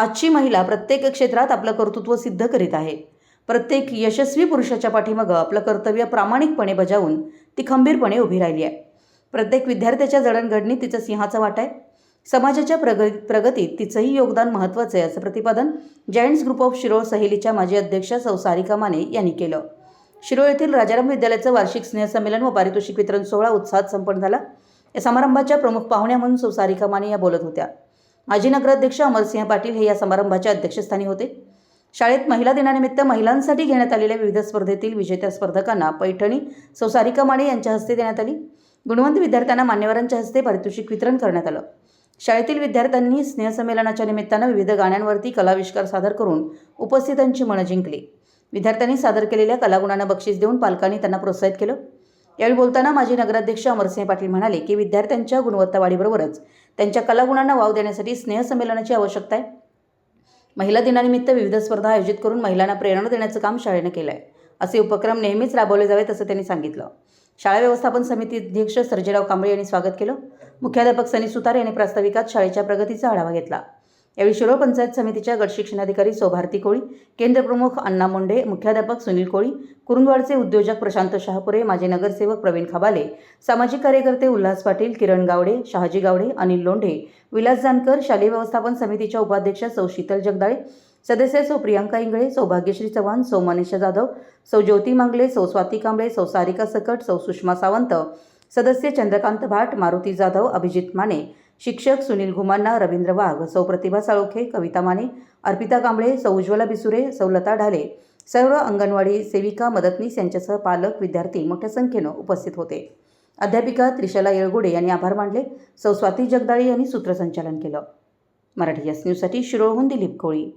आजची महिला प्रत्येक क्षेत्रात आपलं कर्तृत्व सिद्ध करीत आहे. प्रत्येक यशस्वी पुरुषाच्या पाठीमागं आपलं कर्तव्य प्रामाणिकपणे बजावून ती खंबीरपणे उभी राहिली आहे. प्रत्येक विद्यार्थ्याच्या जडणघडणीत तिचं सिंहाचा वाटा आहे. समाजाच्या प्रग प्रगतीत तिचंही योगदान महत्त्वाचं आहे असं प्रतिपादन जायंट्स ग्रुप ऑफ शिरोळ सहेलीच्या माजी अध्यक्षा सौ सारिका माने यांनी केलं. शिरोळ येथील राजाराम विद्यालयाचं वार्षिक स्नेहसंमेलन व पारितोषिक वितरण सोहळा उत्साहात संपन्न झाला. या समारंभाच्या प्रमुख पाहुण्या म्हणून सौ सारिका माने या बोलत होत्या. माजी नगराध्यक्ष अमरसिंह पाटील हे या समारंभाच्या अध्यक्षस्थानी होते. शाळेत महिला दिनानिमित्त महिलांसाठी घेण्यात आलेल्या विविध स्पर्धेतील विजेत्या स्पर्धकांना पैठणी सौ सारिका माने यांच्या हस्ते देण्यात आली. गुणवंत विद्यार्थ्यांना मान्यवरांच्या हस्ते पारितोषिक वितरण करण्यात आलं. शाळेतील विद्यार्थ्यांनी स्नेहसंमेलनाच्या निमित्तानं विविध गाण्यांवरती कलाविष्कार सादर करून उपस्थितांची मनं जिंकली. विद्यार्थ्यांनी सादर केलेल्या कलागुणांना बक्षीस देऊन पालकांनी त्यांना प्रोत्साहित केलं. यावेळी बोलताना माजी नगराध्यक्ष अमरसिंह पाटील म्हणाले की विद्यार्थ्यांच्या गुणवत्ता वाढीबरोबरच त्यांच्या कलागुणांना वाव देण्यासाठी स्नेहसंमेलनाची आवश्यकता आहे. महिला दिनानिमित्त विविध स्पर्धा आयोजित करून महिलांना प्रेरणा देण्याचं काम शाळेनं केलं आहे असे उपक्रम नेहमीच राबवले जावेत असं त्यांनी सांगितलं. शाळा व्यवस्थापन समिती अध्यक्ष सर्जेराव कांबळे यांनी स्वागत केलं. मुख्याध्यापक सनी सुतार यांनी प्रास्ताविकात शाळेच्या प्रगतीचा आढावा घेतला. यावेळी शिरोळ पंचायत समितीच्या गटशिक्षणाधिकारी सौभारती कोळी केंद्रप्रमुख अण्णा मुंडे मुख्याध्यापक सुनील कोळी कुरुंदवाडचे उद्योजक प्रशांत शहापुरे माजी नगरसेवक प्रवीण खबाले सामाजिक कार्यकर्ते उल्हास पाटील किरण गावडे शहाजी गावडे अनिल लोंढे विलास जानकर शालेय व्यवस्थापन समितीच्या उपाध्यक्ष सौ शीतल जगदाळे सदस्य सौ प्रियांका इंगळे सौभाग्यश्री चव्हाण सौ मनीषा जाधव सौ ज्योती मांगले सौ स्वाती कांबळे सौ सारिका सकट सौ सुषमा सावंत सदस्य चंद्रकांत भाट मारुती जाधव अभिजित माने शिक्षक सुनील घुमांना रवींद्र वाघ सौ प्रतिभा साळोखे कविता माने अर्पिता कांबळे सौ उज्ज्वला बिसुरे सौलता ढाले सर्व अंगणवाडी सेविका मदतनीस यांच्यासह पालक विद्यार्थी मोठ्या संख्येनं उपस्थित होते. अध्यापिका त्रिशला येळगुडे यांनी आभार मानले. सौ स्वाती जगदाळे यांनी सूत्रसंचालन केलं. मराठी यस न्यूजसाठी शिरोळहून दिलीप कोळी.